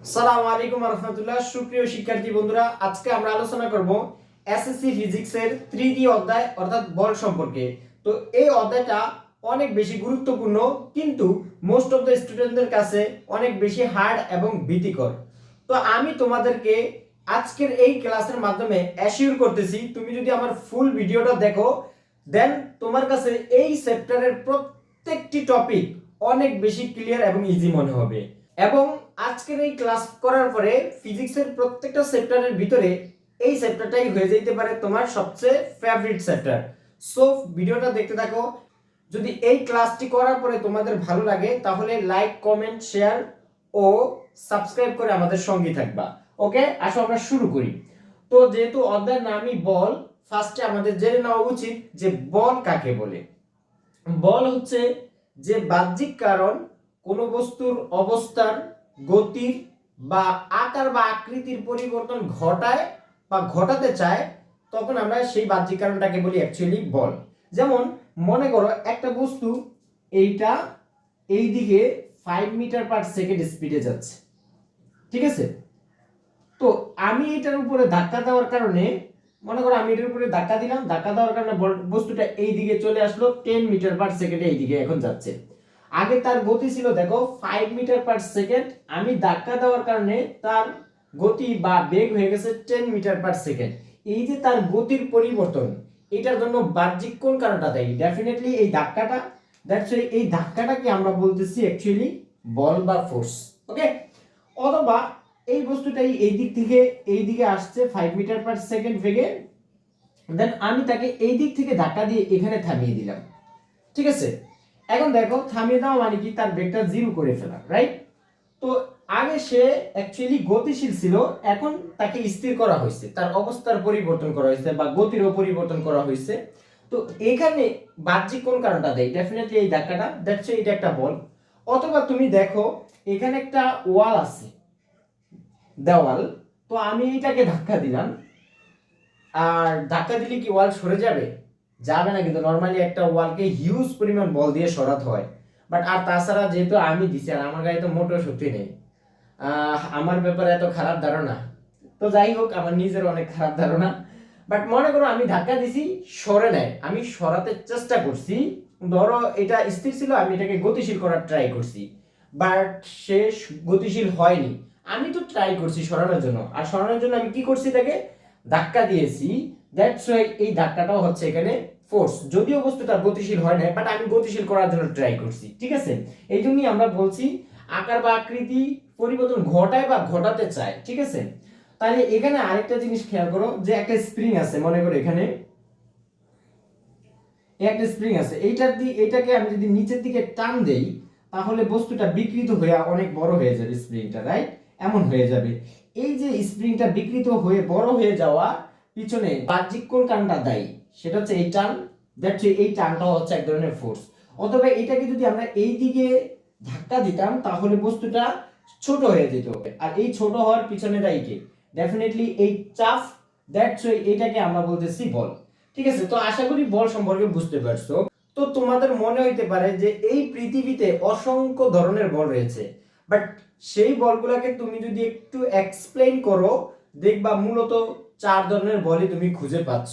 সালাম আলাইকুম রহমতুল্লাহ সুপ্রিয় শিক্ষার্থী বন্ধুরা, আজকে আমরা আলোচনা করব এসএসসি ফিজিক্সের তৃতীয় অধ্যায়, অর্থাৎ বল সম্পর্কে। তো এই অধ্যায়টা অনেক বেশি গুরুত্বপূর্ণ, কিন্তু মোস্ট অফ দ্য স্টুডেন্টদের কাছে অনেক বেশি হার্ড এবং ভীতিকর। তো আমি তোমাদেরকে আজকের এই ক্লাসের মাধ্যমে অ্যাসিওর করতেছি, তুমি যদি আমার ফুল ভিডিওটা দেখো দেন তোমার কাছে এই চ্যাপ্টারের প্রত্যেকটি টপিক অনেক বেশি ক্লিয়ার এবং ইজি মনে হবে। এবং আজকের এই ক্লাস করার পরে ফিজিক্সের প্রত্যেকটা চ্যাপ্টারের ভিতরে এই চ্যাপ্টারটাই হয়ে যেতে পারে তোমার সবচেয়ে ফেভারিট চ্যাপ্টার সো ভিডিওটা দেখতে থাকো। যদি এই ক্লাসটি করার পরে তোমাদের ভালো লাগে, তাহলে লাইক কমেন্ট শেয়ার ও সাবস্ক্রাইব করে আমাদের সঙ্গে থাকবা। ওকে আসো আমরা শুরু করি। তো যেহেতু অধ্যায়ের নামই বল ফার্স্টে আমাদের জেনে নেওয়া উচিত যে বল কাকে বলে। বল হচ্ছে যে বাহ্যিক কারণ কোনো বস্তুর অবস্থার গতির বা আকার বা আকৃতির পরিবর্তন ঘটায় বা ঘটাতে চায়, তখন আমরা সেই বাহ্যিক কারণটাকে বলি অ্যাকচুয়ালি বল। যেমন মনে করো একটা বস্তু এইটা এই দিকে ফাইভ মিটার পার সেকেন্ড স্পিডে যাচ্ছে। ঠিক আছে? তো আমি এটার উপরে ধাক্কা দেওয়ার কারণে, মনে করো আমি এটার উপরে ধাক্কা দিলাম, ধাক্কা দেওয়ার কারণে বস্তুটা এই দিকে চলে আসলো টেন মিটার পার সেকেন্ডে এই দিকে এখন যাচ্ছে। আগে তার গতি ছিল, দেখো ফাইভ মিটার পার সেকেন্ড আমি ধাক্কা দেওয়ার কারণে তার গতি বা বেগ হয়ে গেছে টেন মিটার পার সেকেন্ড এই যে তার গতির পরিবর্তন, এটার জন্য বাহ্যিক কোন কারণটা দেয়? ডেফিনেটলি এই ধাক্কাটা দ্যাটস এই ধাক্কাটাকে আমরা বলতেছি অ্যাকচুয়ালি বল বা ফোর্স ওকে অথবা এই বস্তুটাই এই দিক থেকে, এই দিকে আসছে ফাইভ মিটার পার সেকেন্ড বেগে। দেন আমি তাকে এই দিক থেকে ধাক্কা দিয়ে এখানে থামিয়ে দিলাম, ঠিক আছে? এখন দেখো, থামিয়ে দেওয়া মানে কি? তার বেগটা জিরো করে ফেলা রাইট তো আগে সে অ্যাকচুয়ালি গতিশীল ছিল, এখন তাকে স্থির করা হয়েছে। তার অবস্থার পরিবর্তন করা হয়েছে বা গতিরও পরিবর্তন করা হয়েছে। তো এখানে বাহ্যিক কোন কারণটা দেয়? ডেফিনেটলি এই ধাক্কাটা। দ্যাটস এটা একটা বল। অথবা তুমি দেখো, এখানে একটা ওয়াল আছে। দেওয়াল। তো আমি এটাকে ধাক্কা দিলাম। আর ধাক্কা দিলে কি ওয়াল সরে যাবে? যাবে না, কিন্তু নর্মালি একটা ওয়ালকে হিউজ পরিমাণ বল দিয়ে সরাতে হয়। বাট আর তাছাড়া যেহেতু আমি দিছি, আর আমার গায়ে তো মোটো শক্তি নেই আমার ব্যাপারে এত খারাপ ধারণা। তো যাই হোক, আমার নিজের অনেক খারাপ ধারণা। বাট মনে করো আমি ধাক্কা দিছি, সরে নেয় আমি সরাতে চেষ্টা করছি। ধরো এটা স্থির ছিল, আমি এটাকে গতিশীল করার ট্রাই করছি। বাট সে গতিশীল হয়নি। আমি তো ট্রাই করছি সরানোর জন্য। আর সরানোর জন্য আমি কি করছি তাকে ধাক্কা দিয়েছি। দ্যাটস ওয়াই এই ধাক্কাটাও হচ্ছে এখানে ফোর্স যদিও বস্তুটা গতিশীল হয় না বাট আমি গতিশীল করার জন্য ট্রাই করছি, ঠিক আছে? এই জন্যই আমরা বলছি আকার বা আকৃতি পরিবর্তন ঘটায় বা ঘটাতে চায়, ঠিক আছে? তাহলে এখানে আরেকটা জিনিস খেয়াল করো, যে একটা স্প্রিং আছে, মনে করো এখানে। একটা স্প্রিং আছে এইটার দিয়ে এটাকে আমি যদি নিচের দিকে টান দেই, তাহলে বস্তুটা বিকৃত হয়ে অনেক বড় হয়ে যাবে স্প্রিংটা রাইট এমন হয়ে যাবে। এই যে স্প্রিংটা বিকৃত হয়ে বড় হয়ে যাওয়া পিছনে বাহ্যিক কোন কারণটা দায়ী। সেটা হচ্ছে এই টান দ্যাটস এই টানটা হচ্ছে এক ধরনের ফোর্স অথবা এটাকে যদি আমরা এই দিকে ধাক্কা দিতাম, তাহলে বস্তুটা ছোট হয়ে যেত। আর এই ছোট হওয়ার পিছনে দায়ী কে? ডেফিনেটলি এই চাপ দ্যাটস এটাকে আমরা বলতেছি বল। ঠিক আছে? তো আশা করি বল সম্পর্কে বুঝতে পারছ। তো তোমাদের মনে হইতে পারে যে এই পৃথিবীতে অসংখ্য ধরনের বল রয়েছে। বাট সেই বলগুলোকে তুমি যদি একটু এক্সপ্লেইন করো, দেখবা মূলত চার ধরনের বলই তুমি খুঁজে পাচ্ছ।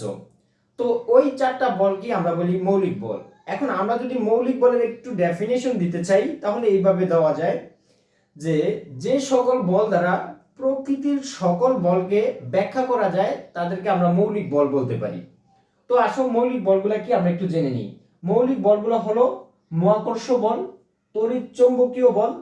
তো ওই চারটা বল কি আমরা বলি মৌলিক বল? এখন আমরা যদি মৌলিক বলের একটু ডেফিনেশন দিতে চাই, তাহলে এইভাবে দেওয়া যায় যে যে সকল বল দ্বারা প্রকৃতির সকল বলকে ব্যাখ্যা করা যায়, তাদেরকে আমরা মৌলিক বল বলতে পারি। তো আসো মৌলিক বলগুলা কি আমরা একটু জেনে নিই। মৌলিক বলগুলো হলো মহাকর্ষ বল, তড়িৎ চৌম্বকীয় বল,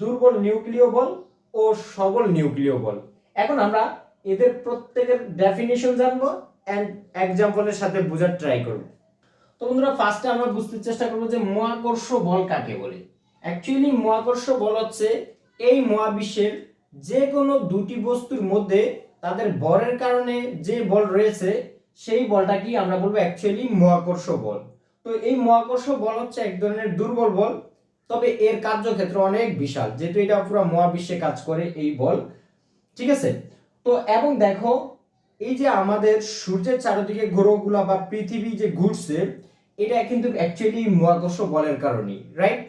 দুর্বল নিউক্লিয় বল ও সবল নিউক্লিয় বল। এখন আমরা এদের প্রত্যেকের ডেফিনেশন জানব অ্যান্ড এক্সাম্পলের সাথে বোঝার ট্রাই করব। তো বন্ধুরা ফার্স্টে আমরা বুঝতে চেষ্টা করব যে মহাকর্ষ বল কাকে বলে। অ্যাকচুয়ালি মহাকর্ষ বল হচ্ছে এই মহাবিশ্বের যে কোনো দুটি বস্তুর মধ্যে তাদের ভরের কারণে যে বল রয়েছে, সেই বলটাকেই আমরা বলব অ্যাকচুয়ালি মহাকর্ষ বল। তো এই মহাকর্ষ বল হচ্ছে এক ধরনের দুর্বল বল, তবে এর কার্যক্ষেত্র অনেক বিশাল, যেহেতু এটা পুরো মহাবিশ্বে কাজ করে এই বল। ঠিক আছে? তো এবং দেখো, এই যে আমাদের সূর্যের চারিদিকে গ্রহগুলা বা পৃথিবী যে ঘুরছে, এটা কিন্তু অ্যাকচুয়ালি মহাকর্ষ বলের কারণেই রাইট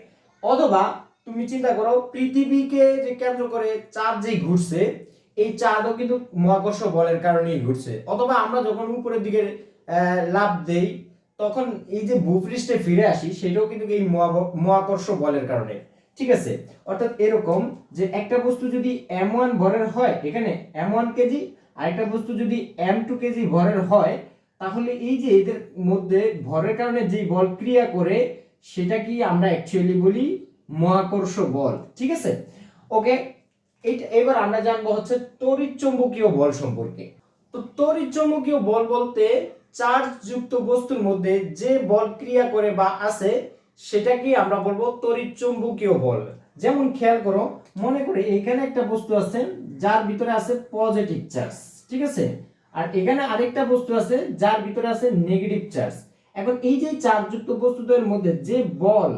অথবা তুমি চিন্তা করো, পৃথিবীকে যে কেন্দ্র করে চাঁদ যে ঘুরছে, এই চাঁদও কিন্তু মহাকর্ষ বলের কারণেই ঘুরছে। অথবা আমরা যখন উপরের দিকে লাফ দেই, তখন এই যে ভূপৃষ্ঠে ফিরে আসি, সেটাও কিন্তু এই মহা- মহাকর্ষ বলের কারণে। ঠিক আছে? অর্থাৎ এরকম যে একটা বস্তু যদি এম ওয়ান ভরের হয়, এখানে এম ওয়ান কেজি আর একটা বস্তু যদি এম টু কেজি ভরের হয়, তাহলে এই যে এদের মধ্যে ভরের কারণে যে বল ক্রিয়া করে, সেটা কি আমরা অ্যাকচুয়ালি বলি মহাকর্ষ বল, ঠিক আছে? ওকে এইটা এবার আমরা জানব হচ্ছে তড়িৎ চৌম্বকীয় বল সম্পর্কে। তো তড়িৎ চৌম্বকীয় বল বলতে চার্জ যুক্ত বস্তুর মধ্যে যে বল ক্রিয়া করে বা আছে সেটাকে আমরা বলব তড়িৎ চুম্বকীয় বল। যেমন খেয়াল করো, মনে করে এখানে একটা বস্তু আছে, যার ভিতরে আছে পজিটিভ চার্জ ঠিক আছে? আর এখানে আরেকটা বস্তু আছে, যার ভিতরে আছে নেগেটিভ চার্জ এখন এই যে চার্জ যুক্ত বস্তুদের মধ্যে যে বল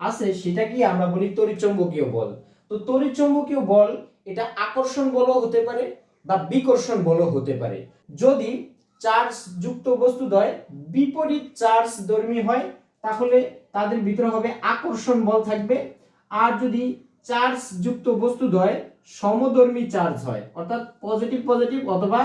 আছে সেটা কি আমরা বলি তড়িৎ চৌম্বকীয় বল। তো তড়িৎ চৌম্বকীয় বল, এটা আকর্ষণ বলও হতে পারে বা বিকর্ষণ বলও হতে পারে। যদি চার্জ যুক্ত বস্তুদ্বয় বিপরীত চার্জ ধর্মী হয়, তাহলে তাদের ভিতরে হবে আকর্ষণ বল থাকবে। আর যদি চার্জ যুক্ত বস্তুদ্বয় সমধর্মী চার্জ হয়, অর্থাৎ পজিটিভ পজিটিভ অথবা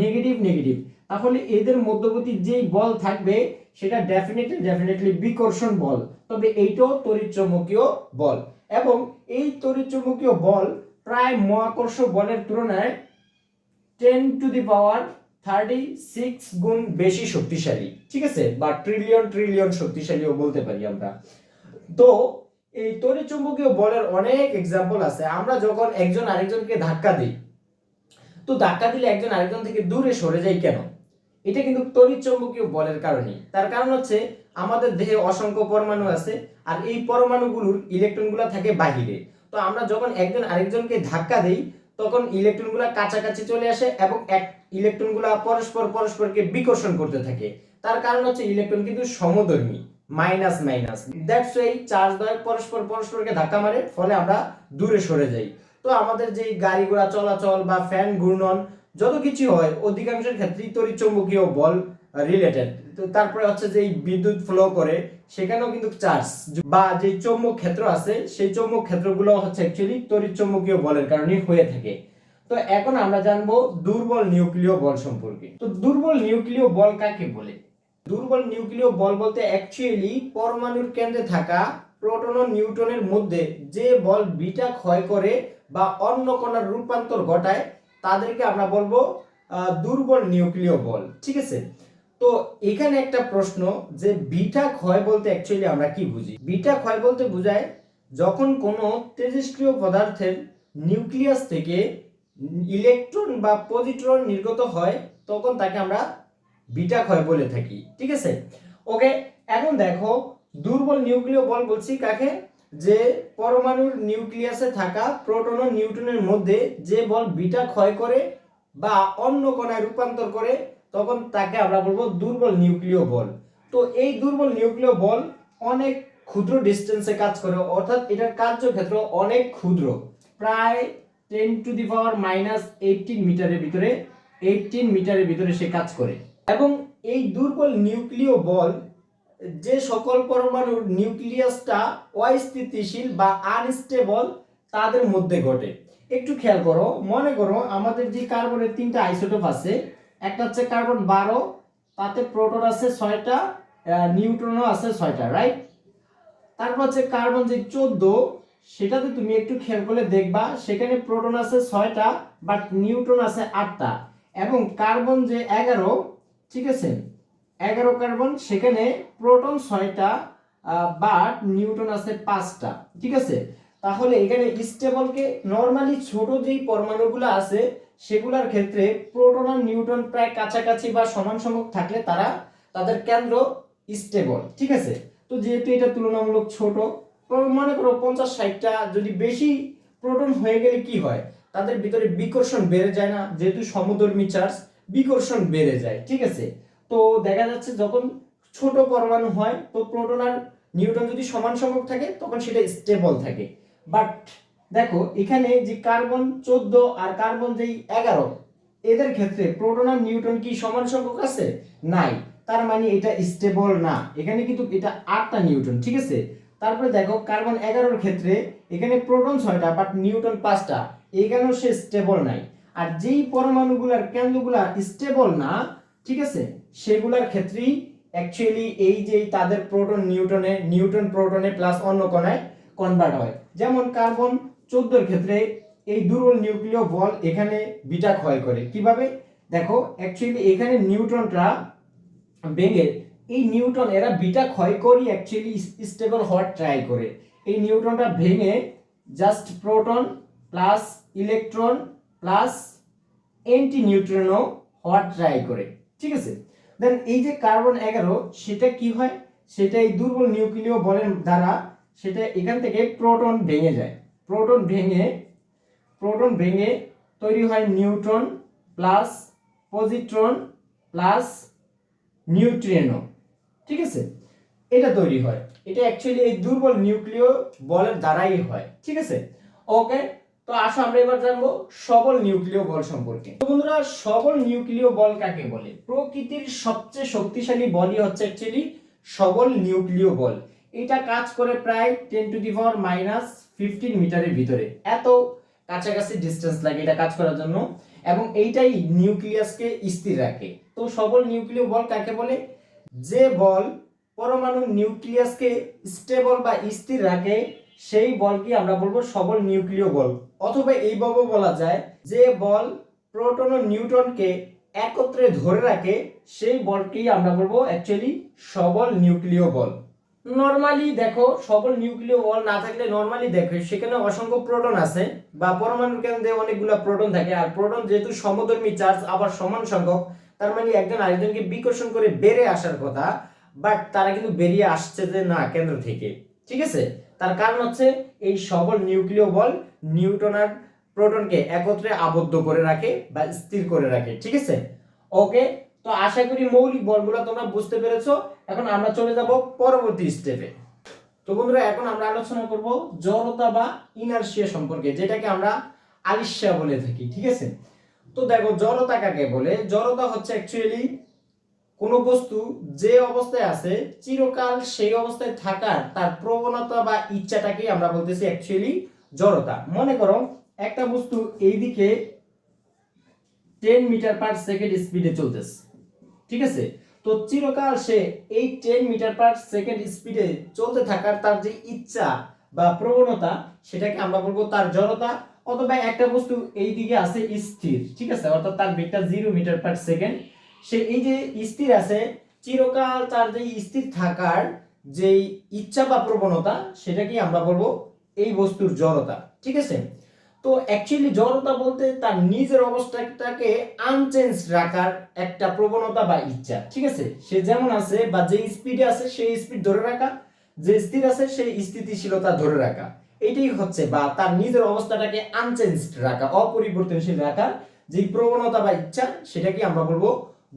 নেগেটিভ নেগেটিভ তাহলে এদের মধ্যবর্তী যেই বল থাকবে, সেটা ডেফিনেটলি ডেফিনেটলি বিকর্ষণ বল। তবে এইটাও তড়িৎচুম্বকীয় বল। এবং এই তড়িৎচুম্বকীয় বল প্রায় মহাকর্ষ বলের তুলনায় ten to the power thirty six গুণ বেশি শক্তিশালী, ঠিক আছে? বা ট্রিলিয়ন ট্রিলিয়ন শক্তিশালীও বলতে পারি আমরা। তো এই তড়িৎচুম্বকীয় বলের অনেক এক্সাম্পল আছে। আমরা যখন একজন আরেকজনকে ধাক্কা দিই, তো ধাক্কা দিলে একজন আরেকজন থেকে দূরে সরে যায় কেন? এটা কিন্তু তড়িৎচুম্বকীয় বলের কারণে তার কারণ হচ্ছে আমাদের দেহে অসংখ্য পরমাণু আছে, আর এই পরমাণুগুলোর ইলেকট্রনগুলো থাকে বাহিরে। তো আমরা যখন একজন আরেকজনকে ধাক্কা দেই তখন ইলেকট্রনগুলো কাছাকাছি চলে আসে এবং এক ইলেকট্রনগুলো পরস্পর পরস্পরকে বিকর্ষণ করতে থাকে। তার কারণ হচ্ছে ইলেকট্রন কিন্তু সমধর্মী, মাইনাস মাইনাস। দ্যাটস এই চার্জ দ্বয় পরস্পর পরস্পরকে ধাক্কা মারে, ফলে আমরা দূরে সরে যাই। তো আমাদের যে গাড়ি ঘোড়া চলাচল বা ফ্যান ঘূর্ণন, যত কিছু হয়, অধিকাংশের ক্ষেত্রেই তড়িৎ চৌম্বকীয় বল রিলেটেড তো তারপরে হচ্ছে যে বিদ্যুৎ ফ্লো করে সেখানেও কিন্তু চার্জ বা যে চৌম্বক ক্ষেত্র আছে, সেই চৌম্বক ক্ষেত্রগুলো হচ্ছে অ্যাকচুয়ালি তড়িৎ চৌম্বকীয় বলের কারণে হয়ে থাকে। তো এখন আমরা জানব দুর্বল নিউক্লিয় বল সম্পর্কে। তো দুর্বল নিউক্লিয় বল কাকে বলে? দুর্বল নিউক্লিয় বল বলতে অ্যাকচুয়ালি পরমাণুর কেন্দ্রে থাকা প্রোটন ও নিউটনের মধ্যে যে বল বিটা ক্ষয় করে বা অন্য কণার রূপান্তর ঘটায়, তাদেরকে আমরা বলব দুর্বল নিউক্লিয় বল। ঠিক আছে? তো এখানে একটা প্রশ্ন যে বিটা ক্ষয় বলতে অ্যাকচুয়ালি আমরা কি বুঝি? বিটা ক্ষয় বলতে বোঝায় যখন কোনো তেজস্ক্রিয় পদার্থের নিউক্লিয়াস থেকে ইলেকট্রন বা পজিট্রন নির্গত হয়, তখন তাকে আমরা বিটা ক্ষয় বলে থাকি, ঠিক আছে? ওকে, এখন দেখো, দুর্বল নিউক্লিয় বল বলছি কাকে? যে পরমাণুর নিউক্লিয়াসে থাকা প্রোটন ও নিউট্রনের মধ্যে যে বল বিটা ক্ষয় করে বা অন্য কণায় রূপান্তর করে তখন তাকে আমরা বলব দুর্বল নিউক্লিয় বল। তো এই দুর্বল নিউক্লিয় বল অনেক ক্ষুদ্র ডিস্টেন্সে কাজ করে, অর্থাৎ এটার কার্যক্ষেত্র অনেক ক্ষুদ্র। প্রায় ten to the power minus eighteen মিটারের ভিতরে এইটিন মিটারের ভিতরে সে কাজ করে। এবং এই দুর্বল নিউক্লিয় বল যে সকল পরমাণুর নিউক্লিয়াসটা অস্থিতিশীল বা আনস্টেবল তাদের মধ্যে ঘটে। একটু খেয়াল করো, মনে করো আমাদের যে কার্বনের তিনটা আইসোটোপ আছে একটা হচ্ছে কার্বন বারো, তাতে প্রোটন আছে ছয়টা নিউট্রনও আছে ছয়টা রাইট তারপর হচ্ছে কার্বন যে চোদ্দ, সেটাতে তুমি একটু খেয়াল করলে দেখবা, সেখানে প্রোটন আছে ছয়টা বাট নিউট্রন আছে আটটা, এবং কার্বন যে এগারো, ঠিক আছে? এগারো কার্বন, সেখানে প্রোটন ছয়টা বাট নিউটন আছে পাঁচটা, ঠিক আছে? তাহলে এখানে স্টেবলকে নর্মালি ছোট যেই পরমাণুগুলো আছে, সেগুলোর ক্ষেত্রে প্রোটন আর নিউটন প্রায় কাছাকাছি বা সমান সংখ্যক থাকলে তারা তাদের কেন্দ্র স্টেবল ঠিক আছে? তো যেহেতু এটা তুলনামূলক ছোট মনে করো পঞ্চাশ ষাটটা যদি বেশি প্রোটন হয়ে গেলে কি হয়? তাদের ভিতরে বিকর্ষণ বেড়ে যায় না, যেহেতু সমধর্মী চার্জ বিকর্ষণ বেড়ে যায়, ঠিক আছে? তো দেখা যাচ্ছে যখন ছোট পরমাণু হয়, তো প্রোটন আর নিউটন যদি সমান সংখ্যক থাকে, তখন সেটা স্টেবল থাকে। বাট দেখো, এখানে যে কার্বন চোদ্দ আর কার্বন যেই এগারো, এদের ক্ষেত্রে প্রোটন আর নিউটন কি সমান সংখ্যক আছে? নাই। তার মানে এটা স্টেবল না। এখানে কিন্তু এটা আটটা নিউটন ঠিক আছে? তারপরে দেখো কার্বন এগারোর ক্ষেত্রে এখানে প্রোটন ছয়টা বাট নিউটন পাঁচটা। এখানেও সে স্টেবল নাই। আর যেই পরমাণুগুলার কেন্দ্রগুলা স্টেবল না, ঠিক আছে? সেগুলার ক্ষেত্রেই অ্যাকচুয়ালি এই যে তাদের প্রোটন নিউটনে নিউটন প্রোটনে প্লাস অন্য কণায় কনভার্ট হয়। যেমন কার্বন চোদ্দোর ক্ষেত্রে এই দুর্বল নিউক্লিয় বল এখানে বিটা ক্ষয় করে। কীভাবে? দেখো অ্যাকচুয়ালি এখানে নিউট্রনটা ভেঙে এই নিউটন এরা বিটা ক্ষয় করি অ্যাকচুয়ালি স্টেবল হওয়ার ট্রাই করে। এই নিউটনটা ভেঙে just proton plus electron plus anti নিউট্রনও হওয়ার ট্রাই করে। ঠিক আছে? দেন এই যে কার্বন এগারো, সেটা কি হয়? সেটা এই দুর্বল নিউক্লিয় বলের দ্বারা সেটা এখান থেকে প্রোটন ভেঙে যায়। প্রোটন ভেঙে প্রোটন ভেঙে তৈরি হয় neutron plus positron plus neutrino. ঠিক আছে? এটা তৈরি হয়। এটা অ্যাকচুয়ালি এই দুর্বল নিউক্লিয় বলের দ্বারাই হয়। ঠিক আছে? ওকে তো আসো আমরা এবার জানব সবল নিউক্লিয় বল সম্পর্কে। তো বন্ধুরা, সবল নিউক্লিয় বল কাকে বলে? প্রকৃতির সবচেয়ে শক্তিশালী বলই হচ্ছে অ্যাকচুয়ালি সবল নিউক্লিয় বল। এটা কাজ করে প্রায় ten to the power minus fifteen মিটারের ভিতরে। এত কাছাকাছি ডিস্টেন্স লাগে এটা কাজ করার জন্য। এবং এইটাই নিউক্লিয়াসকে স্থির রাখে। তো সবল নিউক্লিয় বল কাকে বলে? যে বল পরমাণু নিউক্লিয়াসকে স্টেবল বা স্থির রাখে, সেই বলকে আমরা বলব সবল নিউক্লিয় বল অথবা এইভাবে বলা যায়, যে বল প্রোটন ও নিউটনকে একত্রে ধরে রাখে, সেই বলকেই আমরা বলব অ্যাকচুয়ালি সবল নিউক্লিয় বল নর্মালি দেখো, সকল নিউক্লিয় বল না থাকলে নর্মালি দেখো, সেখানে অসংখ্য প্রোটন আছে বা পরমাণু কেন্দ্রে অনেকগুলো প্রোটন থাকে। আর প্রোটন যেহেতু সমধর্মী চার্জ আবার সমান সংখ্যক, তার মানে একজন আরেকজনকে বিকর্ষণ করে বেড়ে আসার কথা বাট তারা কিন্তু বেরিয়ে আসছে যে না, কেন্দ্র থেকে। ঠিক আছে? তার কারণ হচ্ছে এই সবল নিউক্লিয় বল নিউটন আর প্রোটনকে একত্রে আবদ্ধ করে রাখে বা স্থির করে রাখে। ঠিক আছে? ওকে তো আশা করি মৌলিক বলগুলো তোমরা বুঝতে পেরেছ। এখন আমরা চলে যাব পরবর্তী স্টেপে তো বন্ধুরা, এখন আমরা আলোচনা করব জড়তা বা ইনার্শিয়া সম্পর্কে, যেটাকে আমরা আলিশিয়া বলে থাকি, ঠিক আছে? তো দেখো, জড়তা কাকে বলে? জড়তা হচ্ছে অ্যাকচুয়ালি কোনো বস্তু যে অবস্থায় আছে, চিরকাল সেই অবস্থায় থাকার তার প্রবণতা বা ইচ্ছাটাকেই আমরা বলতেছি অ্যাকচুয়ালি জড়তা। মনে করো, একটা বস্তু এইদিকে টেন মিটার পার সেকেন্ড স্পিডে চলতেছে। ঠিক আছে? তো চিরকাল সে এই টেন মিটার পার সেকেন্ড স্পিডে চলতে থাকার তার যে ইচ্ছা বা প্রবণতা, সেটাকে আমরা বলব তার জড়তা অথবা একটা বস্তু এই দিকে আছে স্থির, ঠিক আছে? অর্থাৎ তার বেগটা জিরো মিটার পার সেকেন্ড সে এই যে স্থির আছে, চিরকাল তার যে স্থির থাকার যেই ইচ্ছা বা প্রবণতা সেটাকে আমরা বলব এই বস্তুর জড়তা, ঠিক আছে? তো অ্যাকচুয়ালি জড়তা বলতে তার নিজের অবস্থাটাকে আনচেঞ্জ রাখার একটা প্রবণতা বা ইচ্ছা, ঠিক আছে? সে যেমন আছে বা যে স্পিডে আছে, সেই স্পিড ধরে রাখা, যে স্থির আছে, সেই স্থিতিশীলতা ধরে রাখা। এটাই হচ্ছে বা তার নিজের অবস্থাটাকে আনচেঞ্জ রাখা, অপরিবর্তনশীল রাখা যে প্রবণতা বা ইচ্ছা সেটাকে আমরা বলব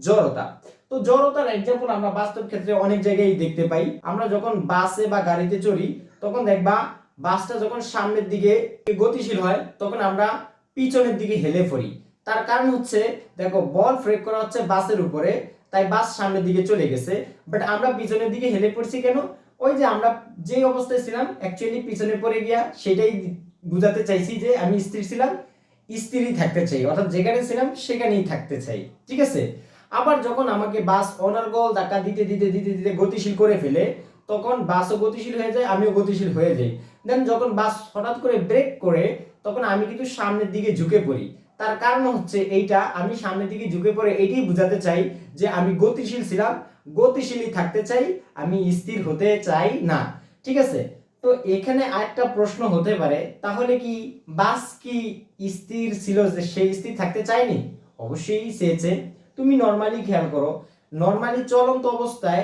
জড়তা। তো জড়তার এক্সাম্পল আমরা বাস্তব ক্ষেত্রে অনেক জায়গায় দেখতে পাই। আমরা যখন বাসে বা গাড়িতে চড়ি, তখন দেখবা বাসটা যখন সামনের দিকে গতিশীল হয়, তখন আমরা পিছনের দিকে হেলে পড়ি। তার কারণ হচ্ছে, দেখো, বল প্রয়োগ করা হচ্ছে বাসের উপরে, তাই বাস সামনের দিকে চলে গেছে। বাট আমরা পিছনের দিকে হেলে পড়ছি কেন? ওই যে আমরা যে অবস্থায় ছিলাম অ্যাকচুয়ালি পিছনে পড়ে গিয়া সেটাই বুঝাতে চাইছি যে আমি স্থির ছিলাম, স্থিরই থাকতে চাই। অর্থাৎ যেখানে ছিলাম, সেখানেই থাকতে চাই। ঠিক আছে? আবার যখন আমাকে বাস অনার্গল ধাক্কা দিতে দিতে দিতে দিতে গতিশীল করে ফেলে তখন বাসও গতিশীল হয়ে যায়, আমিও গতিশীল হয়ে যাই। দেন যখন বাস হঠাৎ করে ব্রেক করে, তখন আমি কিন্তু সামনের দিকে ঝুঁকে পড়ি। তার কারণ হচ্ছে এইটা, আমি সামনের দিকে ঝুঁকে পড়ে এটাই বোঝাতে চাই যে আমি গতিশীল ছিলাম, গতিশীলই থাকতে চাই, আমি স্থির হতে চাই না। ঠিক আছে? তো এখানে আরেকটা প্রশ্ন হতে পারে, তাহলে কি বাস কি স্থির ছিল যে সেই স্থির থাকতে চায়নি? অবশ্যই চেয়েছে। তুমি নর্মালি খেয়াল করো নর্মালি চলন্ত অবস্থায়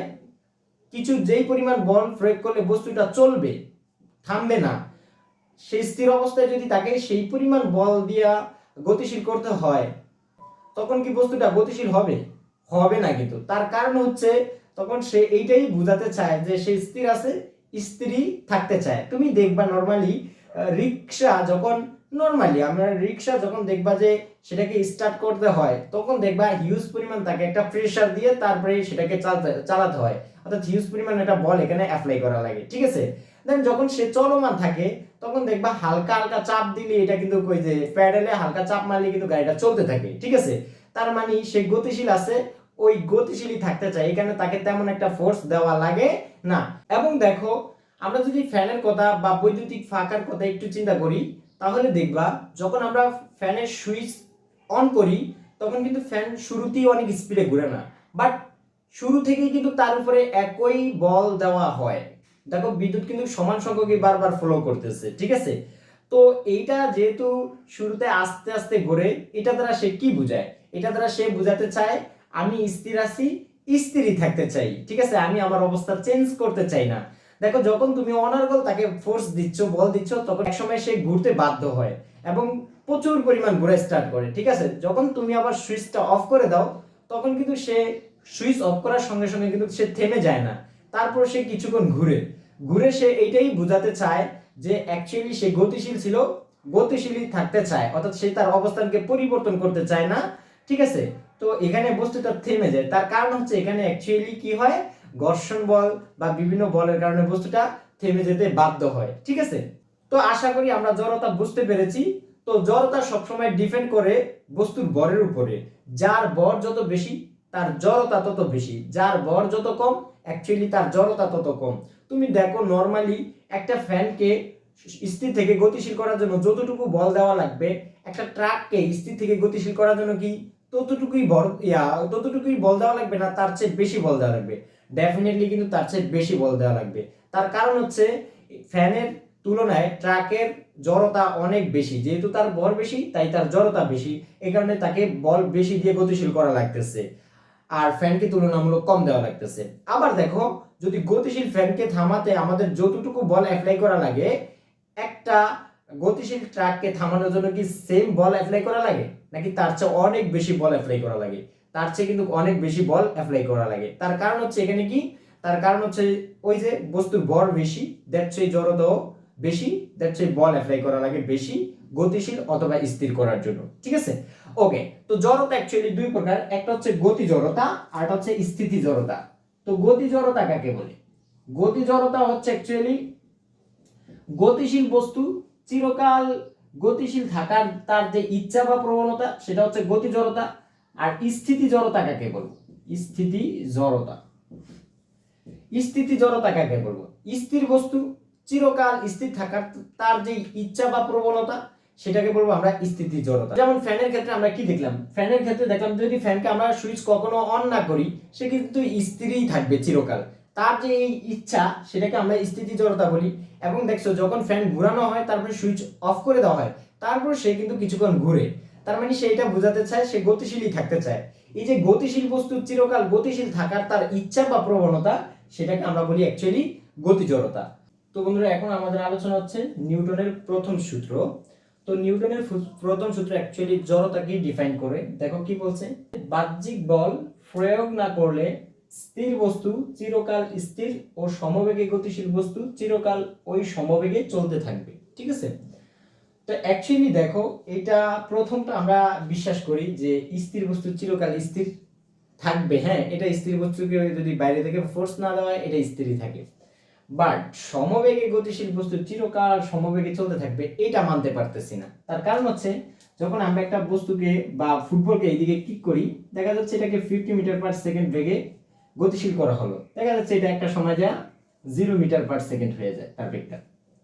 কিছু যেই পরিমাণ বল প্রয়োগ করলে বস্তুটা চলবে, থামবে না, সেই স্থির অবস্থায় যদি তাকে সেই পরিমাণ বল দিয়া গতিশীল করতে হয়, তখন কি বস্তুটা গতিশীল হবে? হবে না কিন্তু। তার কারণ হচ্ছে, তখন সে এইটাই বোঝাতে চায় যে সে স্থির আছে স্ত্রী থাকতে চায়। তুমি দেখবা নর্মালি রিক্সা যখন নর্মালি আমরা রিক্সা যখন দেখবা যে সেটাকে স্টার্ট করতে হয়, তখন দেখবা হিউজ পরিমাণ তাকে একটা প্রেসার দিয়ে তারপরে সেটাকে চালাতে হয়। অর্থাৎ হিউজ পরিমাণ একটা বল এখানে অ্যাপ্লাই করা লাগে, ঠিক আছে? দেন যখন সে চলমান থাকে, তখন দেখবা হালকা হালকা চাপ দিলে এটা কিন্তু কই যে প্যাডেলে হালকা চাপ মারলে কিন্তু গাড়িটা চলতে থাকে, ঠিক আছে? তার মানে সে গতিশীল আছে, ওই গতিশীলই থাকতে চায়, এখানে তাকে তেমন একটা ফোর্স দেওয়া লাগে না। এবং দেখো, আমরা যদি ফ্যানের কথা বা বৈদ্যুতিক ফাঁকার কথা একটু চিন্তা করি তাহলে দেখবা, যখন আমরা ফ্যানের সুইচ অন করি, তখন কিন্তু ফ্যান শুরুতেই অনেক স্পিডে ঘুরে না। বাট শুরু থেকেই কিন্তু তার উপরে একই বল দেওয়া হয়। দেখো, বিদ্যুৎ কিন্তু সমান সংখ্যকই বারবার ফলো করতেছে, ঠিক আছে? তো এইটা যেহেতু শুরুতে আস্তে আস্তে ঘুরে, এটা দ্বারা সে কি বোঝায়? এটা দ্বারা সে বোঝাতে চায়, আমি স্থির আছি, স্থিরই থাকতে চাই, ঠিক আছে? আমি আমার অবস্থা চেঞ্জ করতে চাই না। দেখো, যখন তুমি অনার্গল তাকে ফোর্স দিচ্ছ, বল দিচ্ছ, তখন একসময় সে ঘুরতে বাধ্য হয় এবং প্রচুর পরিমাণ ঘুরে স্টার্ট করে, ঠিক আছে? যখন তুমি আবার সুইচটা অফ করে দাও, তখন কিন্তু সে সুইচ অফ করার সঙ্গে সঙ্গে কিন্তু সে থেমে যায় না। তারপর সে কিছুক্ষণ ঘুরে। ঘুরে সে এইটাই বোঝাতে চায় যে অ্যাকচুয়ালি সে গতিশীল ছিল, গতিশীলই থাকতে চায়, অর্থাৎ সে তার অবস্থানকে পরিবর্তন করতে চায় না, ঠিক আছে? তো এখানে বস্তুটা থেমে যায়। তার কারণ হচ্ছে এখানে অ্যাকচুয়ালি কি হয়? ঘর্ষণ বল বা বিভিন্ন বলের কারণে বস্তুটা থেমে যেতে বাধ্য হয়, ঠিক আছে? তো আশা করি আমরা জড়তা বুঝতে পেরেছি। তো জড়তা সবসময় ডিপেন্ড করে বস্তুর বরের উপরে। যার বর যত বেশি, তার জড়তা তত বেশি। যার বর যত কম অ্যাকচুয়ালি তার জড়তা তত কম। তুমি দেখো নর্মালি একটা ফ্যানকে স্থির থেকে গতিশীল করার জন্য যতটুকু বল দেওয়া লাগবে, একটা ট্রাককে স্থির থেকে গতিশীল করার জন্য কি, ততটুকুই বল, ইয়া, ততটুকুই বল দেওয়া লাগবে না, তার চেয়ে বেশি বল দেওয়া লাগবে। ডেফিনেটলি কিন্তু তার চেয়ে বেশি বল দেওয়া লাগবে। তার কারণ হচ্ছে, ফ্যানের তুলনায় ট্রাকের জড়তা অনেক বেশি। যেহেতু তার বল বেশি, তাই তার জড়তা বেশি। এই কারণে তাকে বল বেশি দিয়ে গতিশীল করা লাগতেছে। আর ফ্যানকে তুলনামূলক কম দেওয়া লাগতেছে। আবার দেখো, যদি গতিশীল ফ্যানকে থামাতে আমাদের যতটুকু বল অ্যাপ্লাই করা লাগে, একটা গতিশীল ট্রাককে থামানোর জন্য কি সেম বল অ্যাপ্লাই করা লাগে? নাকি তার চেয়ে অনেক বেশি বল অ্যাপ্লাই করা লাগে? তার চেয়ে কিন্তু অনেক বেশি বল অ্যাপ্লাই করা লাগে। তার কারণ হচ্ছে এখানে কি? তার কারণ হচ্ছে ওই যে বস্তুর ভর বেশি দ্যাটস এই জড়তাও বেশি দ্যাটস এই বল অ্যাপ্লাই করা লাগে বেশি, গতিশীল অথবা স্থির করার জন্য। ঠিক আছে? ওকে তো জড়তা অ্যাকচুয়ালি দুই প্রকার, একটা হচ্ছে গতি জড়তা, আর একটা হচ্ছে স্থিতি জড়তা। তো গতি জড়তা কাকে বলে? গতি জড়তা হচ্ছে অ্যাকচুয়ালি গতিশীল বস্তু, চিরকাল গতিশীল থাকার তার যে ইচ্ছা বা প্রবণতা, সেটা হচ্ছে গতি জড়তা আর স্থিতি জড়তা কাকে বলব? স্থিতি জড়তা। স্থিতি জড়তা কাকে বলব? স্থির বস্তু, চিরকাল স্থির থাকার তার যে ইচ্ছা বা প্রবণতা, সেটাকে বলব আমরা স্থিতি জড়তা। যেমন ফ্যানের ক্ষেত্রে আমরা কি দেখলাম? ফ্যানের ক্ষেত্রে দেখলাম যদি ফ্যানকে আমরা সুইচ কখনো অন না করি, সে কিন্তু স্থিরই থাকবে চিরকাল। তার যে এই ইচ্ছা, সেটাকে আমরা স্থিতি জড়তা বলি। এবং দেখছ, যখন ফ্যান ঘুরানো হয়, তারপরে সুইচ অফ করে দেওয়া হয়, তারপর সে কিন্তু কিছুক্ষণ ঘুরে। তার মানে সে এটা বোঝাতে চায়, সে গতিশীলই থাকতে চায়। এই যে গতিশীল বস্তু চিরকাল গতিশীল থাকার তার ইচ্ছা বা প্রবণতা, সেটাকে আমরা বলি অ্যাকচুয়ালি গতি জড়তা তো বন্ধুরা, এখন আমাদের আলোচনা হচ্ছে নিউটনের প্রথম সূত্র। তো নিউটনের প্রথম সূত্র অ্যাকচুয়ালি জড়তাকে ডিফাইন করে। দেখো কি বলছে? বাহ্যিক বল প্রয়োগ না করলে স্থির বস্তু চিরকাল স্থির ও সমবেগে গতিশীল বস্তু চিরকাল ওই সমবেগে চলতে থাকবে। ঠিক আছে? তো অ্যাকচুয়ালি দেখো, এটা প্রথমটা আমরা বিশ্বাস করি যে স্থির বস্তু চিরকাল স্থির থাকবে। হ্যাঁ এটা স্থির বস্তুকে যদি বাইরে থেকে ফোর্স না দেওয়া হয়, এটা স্থিরই থাকে। বাট সমবেগে গতিশীল বস্তু চিরকাল সমবেগে চলতে থাকবে, এটা মানতে পারতেছি না। তার কারণ হচ্ছে, যখন আমরা একটা বস্তুকে বা ফুটবলকে এইদিকে কিক করি, দেখা যাচ্ছে এটাকে ফিফটি মিটার পার সেকেন্ড বেগে গতিশীল করা হলো। দেখা যাচ্ছে এটা একটা সময় যা জিরো মিটার পার সেকেন্ড হয়ে যায় তার বেগটা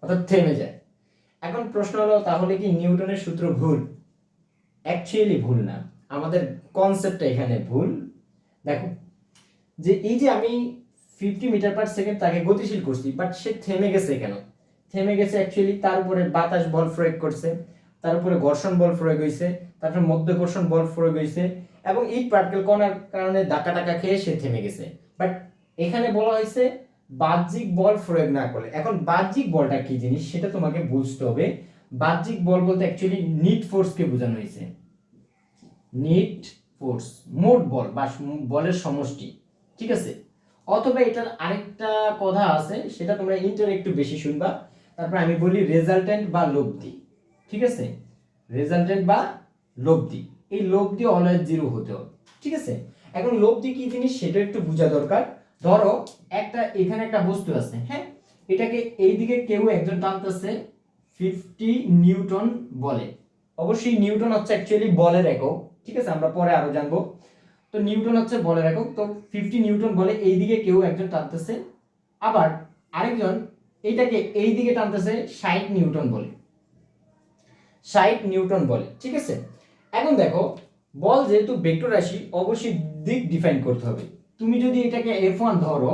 অর্থাৎ থেমে যায়। এখন প্রশ্ন হলো, তাহলে কি নিউটনের সূত্র ভুল? অ্যাকচুয়ালি ভুল না। আমাদের কনসেপ্টটা এখানে ভুল। দেখো, যে এই যে আমি ফিফটি মিটার পার সেকেন্ড তাকে গতিশীল করছি বাট সে থেমে গেছে কেন থেমে গেছে অ্যাকচুয়ালি তার উপরে বাতাস বল প্রয়োগ করছে, তার উপরে ঘর্ষণ বল প্রয়োগ হয়েছে তারপরে মধ্য ঘর্ষণ বল প্রয়োগ হয়েছে এবং ইট পার্টিকেল কণার কারণে ধাক্কা টাকা খেয়ে সে থেমে গেছে। বাট এখানে বলা হয়েছে বাহ্যিক বল প্রয়োগ না করলে। এখন বাহ্যিক বলটা কি জিনিস? সেটা তোমাকে বুঝতে হবে। বাহ্যিক বল বলতে অ্যাকচুয়ালি নিট ফোর্সকে বোঝানো হয়েছে। নিট ফোর্স মোট বল বা বলের সমষ্টি। ঠিক আছে? অথবা এটার আরেকটা কথা আছে, সেটা তোমরা ইন্টার একটু বেশি শুনবা। তারপর আমি বলি রেজাল্টেন্ট বা লব্ধি। ঠিক আছে? রেজাল্টেন্ট বা লব্ধি। এই লব্ধি অলওয়েজ জিরো হতে হবে। ঠিক আছে? এখন লব্ধি কি জিনিস? সেটা একটু বোঝা দরকার। ধরো, একটা, এখানে একটা বস্তু আছে হ্যাঁ? এটাকে এইদিকে কেউ একজন টানতেছে ফিফটি নিউটন বলে। অবশ্যই নিউটন হচ্ছে অ্যাকচুয়ালি বলের একক, ঠিক আছে? আমরা পরে আরও জানব। তো নিউটন হচ্ছে বলের একক, তো ফিফটি নিউটন বলে এইদিকে কেউ একজন টানতেছে। আবার আরেকজন এইটাকে এই দিকে টানতেছে ষাট নিউটন বলে। ষাট নিউটন বলে, ঠিক আছে? এখন দেখো, বল যেহেতু ভেক্টর রাশি, অবশ্যই দিক ডিফাইন করতে হবে। তুমি যদি এটাকে এফ ওয়ান ধরো,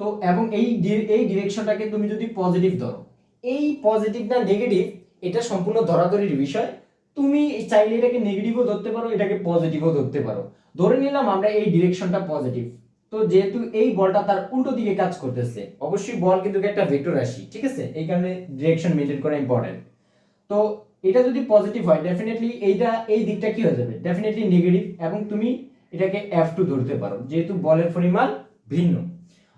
তো এবং এই এই ডিরেকশনটাকে তুমি যদি পজিটিভ ধরো, এই পজিটিভ না নেগেটিভ এটা সম্পূর্ণ ধরাধরির বিষয়। তুমি চাইলে এটাকে নেগেটিভও ধরতে পারো, এটাকে পজিটিভও ধরতে পারো। ধরে নিলাম আমরা এই ডিরেকশনটা পজিটিভ তো যেহেতু এই বলটা তার উল্টো দিকে কাজ করতেছে, অবশ্যই বল কিন্তু একটা ভেক্টর রাশি, ঠিক আছে? এই কারণে ডিরেকশন মেনটেন করা ইম্পর্টেন্ট তো এটা যদি পজিটিভ হয় ডেফিনেটলি এইটা, এই দিকটা কি হয়ে যাবে? ডেফিনেটলি নেগেটিভ এবং তুমি এটাকে এফ টু ধরতে পারো। যেহেতু বলের পরিমাণ ভিন্ন।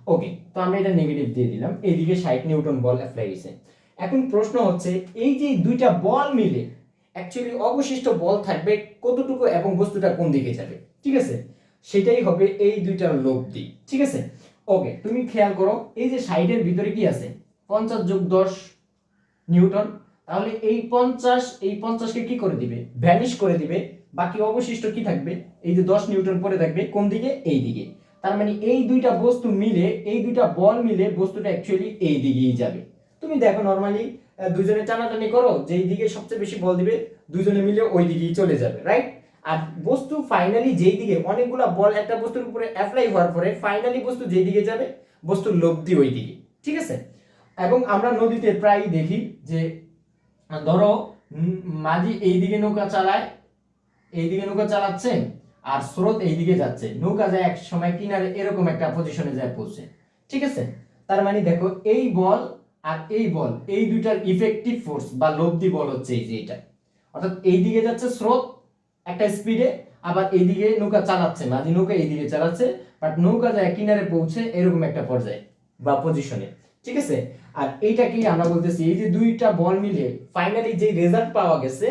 ওকে তো আমরা এটা নেগেটিভ দিয়ে দিলাম। এইদিকে ষাট নিউটন বল অ্যাপ্লাই হয়েছে। এখন প্রশ্ন হচ্ছে, এই যে দুইটা বল মিলে অ্যাকচুয়ালি অবশিষ্ট বল থাকবে কতটুকু এবং বস্তুটা কোন দিকে যাবে? ঠিক আছে? সেটাই হবে এই দুইটার দিক। ঠিক আছে? ওকে তুমি খেয়াল করো, এই যে সাইডের ভিতরে কি আছে? পঞ্চাশ যোগ দশ নিউটন। তাহলে এই পঞ্চাশ, এই পঞ্চাশকে কি করে দিবে? ভ্যানিশ করে দিবে। বাকি অবশিষ্ট কি থাকবে? এই যে দশ নিউটন পরে থাকবে কোন দিকে? এই দিকে। তার মানে এই দুইটা বস্তু মিলে, এই দুইটা বল মিলে বস্তুটা অ্যাকচুয়ালি এই দিকেই যাবে। তুমি দেখো নর্মালি দুজনে টানাটানি করো, যেই দিকে সবচেয়ে বেশি বল দিবে দুজনে মিলে ওই দিকেই চলে যাবে রাইট আর বস্তু ফাইনালি যেই দিকে, অনেকগুলা বল একটা বস্তুর উপরে অ্যাপ্লাই হওয়ার পরে ফাইনালি বস্তু যেই দিকে যাবে, বস্তুর লব্ধি ওই দিকে, ঠিক আছে? এবং আমরা নদীতে প্রায় দেখি যে, ধরো মাঝি এইদিকে নৌকা চালায় এইদিকে নৌকা চালাচ্ছে আর স্রোত এইদিকে যাচ্ছে। নৌকা যায় এক সময় কিনারে এরকম একটা পজিশনে যায় পৌঁছে। ঠিক আছে? তার মানে দেখো, এই বল আর এই বল, এই দুইটার ইফেক্টিভ ফোর্স বা লব্ধি বল হচ্ছে এই যে এটা। অর্থাৎ এইদিকে যাচ্ছে স্রোত একটা স্পিডে আবার এইদিকে নৌকা চালাচ্ছে, মাঝি নৌকা এইদিকে চালাচ্ছে বাট নৌকা যায় কিনারে পৌঁছে এরকম একটা পর্যায়ে বা পজিশনে ঠিক আছে? আর এইটা কি আমরা বলতেছি, এই যে দুইটা বল মিলে ফাইনালি যে রেজাল্ট পাওয়া গেছে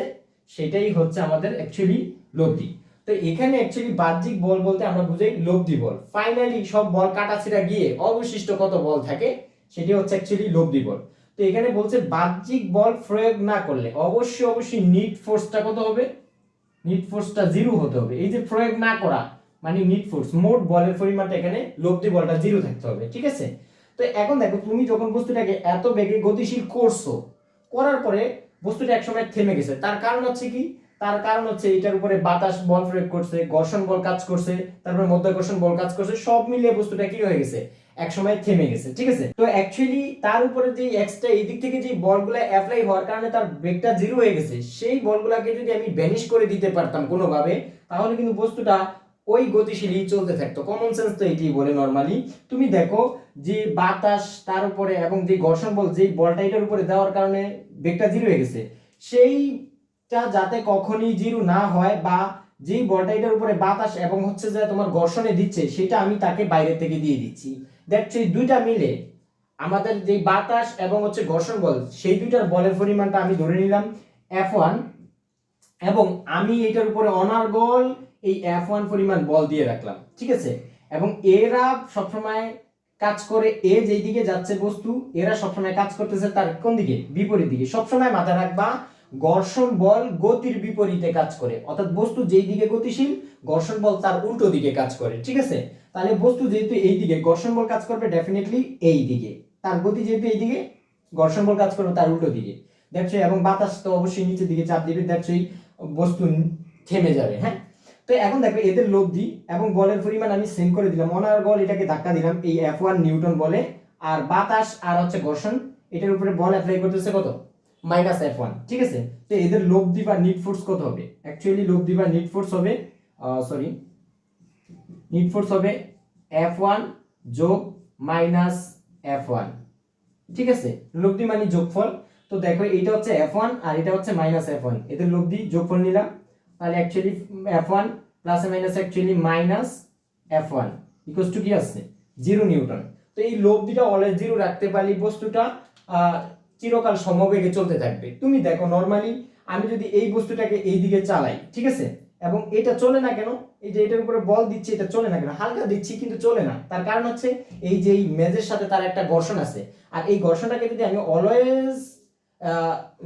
সেটাই হচ্ছে আমাদের অ্যাকচুয়ালি লব্ধি। তো এখানে অ্যাকচুয়ালি বাহ্যিক বল বলতে আমরা বুঝাই লব্ধি বল। ফাইনালি সব বল কাটাছিড়া গিয়ে অবশিষ্ট কত বল থাকে, সেটি হচ্ছে অ্যাকচুয়ালি লব্ধি বল। তো এখানে বলছে বাহ্যিক বল প্রয়োগ না করলে অবশ্যই অবশ্যই নিট ফোর্সটা কত হবে? নিট ফোর্সটা জিরো হতে হবে। এই যে প্রয়োগ না করা মানে নিট ফোর্স মোট বলের পরিমাণটা এখানে লব্ধি বলটা জিরো থাকতে হবে, ঠিক আছে? তো এখন দেখো তুমি যখন বস্তুটাকে এত বেগে গতিশীল করছ, করার পরে বস্তুটা একসময় থেমে গেছে। তার কারণ হচ্ছে কি? তার কারণ হচ্ছে এটার উপরে বাতাস বল প্রয়োগ করছে, ঘর্ষণ বল কাজ করছে, তারপরে মধ্যাকর্ষণ বল কাজ করছে, সব মিলিয়ে বস্তুটা কি হয়ে গেছে? এক সময় থেমে গেছে, ঠিক আছে? তো অ্যাকচুয়ালি তার উপরে যে এক্সট্রা এই দিক থেকে যে বলগুলো অ্যাপ্লাই হওয়ার কারণে তার বেগটা জিরো হয়ে গেছে। সেই বলগুলোকে যদি আমি ব্যানিশ করে দিতে পারতাম কোনোভাবে, তাহলে কিন্তু বস্তুটা ওই গতিশীলই চলতে থাকতো। কমন সেন্স তো এটি বলে নর্মালি তুমি দেখো, যে বাতাস তার উপরে এবং যে ঘর্ষণ বল, যে বলটা এটার উপরে দেওয়ার কারণে বেগটা জিরো হয়ে গেছে। সেইটা যাতে কখনই জিরো না হয় বা যেই বলটা এটার উপরে বাতাস এবং হচ্ছে যে তোমার ঘর্ষণে দিচ্ছে, সেটা আমি তাকে বাইরে থেকে দিয়ে দিচ্ছি। দেখছ সেই দুইটা মিলে আমাদের যে বাতাস এবং হচ্ছে ঘর্ষণ বল, সেই দুইটার বলের পরিমাণটা আমি ধরে নিলাম এফ ওয়ান এবং আমি এটার উপরে অনার্গল এই এফ ওয়ান পরিমাণ বল দিয়ে রাখলাম, ঠিক আছে? এবং এরা সবসময় কাজ করে, এ যেই দিকে যাচ্ছে বস্তু, এরা সবসময় কাজ করতেছে তার কোন দিকে? বিপরীত দিকে। সবসময় মাথায় রাখবা, ঘর্ষণ বল গতির বিপরীতে কাজ করে। অর্থাৎ বস্তু যেই দিকে গতিশীল, ঘর্ষণ বল তার উল্টো দিকে কাজ করে, ঠিক আছে? তাহলে বস্তু যেহেতু এই দিকে, ঘর্ষণ বল কাজ করবে ডেফিনেটলি এই দিকে। তার গতি যেহেতু এই দিকে, ঘর্ষণ বল কাজ করবে তার উল্টো দিকে। দেখছ? এবং বাতাস তো অবশ্যই নিচের দিকে চাপ দিবে দেখছ বস্তু থেমে যাবে হ্যাঁ? তো এখন দেখবে এদের লব্ধি এবং বলের পরিমাণ আমি সেম করে দিলাম। অনার বল এটাকে ধাক্কা দিলাম, এই এফ ওয়ান নিউটন বলে। আর বাতাস আর হচ্ছে ঘর্ষণ, এটার উপরে বল অ্যাপ্লাই করতেছে কত? মাইনাস এফ ওয়ান ঠিক আছে? তো এদের লব্ধি বা নিট ফোর্স কত হবে? অ্যাকচুয়ালি লব্ধি বা নিট ফোর্স হবে সরি নিট ফোর্স হবে এফ ওয়ান যোগ মাইনাস এফ ওয়ান ঠিক আছে? লব্ধি মানে যোগফল। তো দেখো এটা হচ্ছে এফ ওয়ান আর এটা হচ্ছে মাইনাস এফ ওয়ান এদের লব্ধি যোগফল নিলাম। তাহলে actually F one plus minus actually minus F one equals to কি আসছে? জিরো নিউটন তো এই লোভ লব্ধিটা অলওয়েজ জিরো রাখতে পারলে বস্তুটা চিরকাল সমবেগে চলতে থাকবে। তুমি দেখো নর্মালি আমি যদি এই বস্তুটাকে এই দিকে চালাই, ঠিক আছে? এবং এটা চলে না কেন? এই যে এটার উপরে বল দিচ্ছি, এটা চলে না কেন? হালকা দিচ্ছি, কিন্তু চলে না। তার কারণ হচ্ছে এই যে এই মেজের সাথে তার একটা ঘর্ষণ আছে। আর এই ঘর্ষণটাকে যদি আমি অলওয়েজ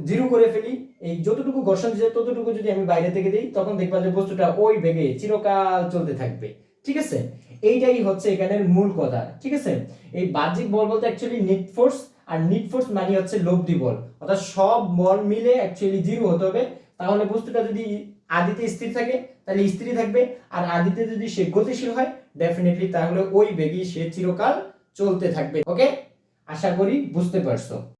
জিরো করে ফেলি এই যতটুকু ঘর্ষণ দিচ্ছে ততটুকু যদি আমি বাইরে থেকে দিই, তখন দেখবা যে বস্তুটা ওই বেগে চিরকাল চলতে থাকবে। ঠিক আছে? এইটাই হচ্ছে এখানের মূল কথা। ঠিক আছে? এই বাহ্যিক বল বলতে অ্যাকচুয়ালি নিট ফোর্স আর নিট ফোর্স মানে হচ্ছে লব্ধি বল। অর্থাৎ সব বল মিলে অ্যাকচুয়ালি জিরো হতে হবে। তাহলে বস্তুটা যদি আদিতে স্থির থাকে, তাহলে স্থির থাকবে। আর আদিতে যদি সে গতিশীল হয় ডেফিনেটলি তাহলে ওই বেগেই সে চিরকাল চলতে থাকবে। ওকে আশা করি বুঝতে পারছ।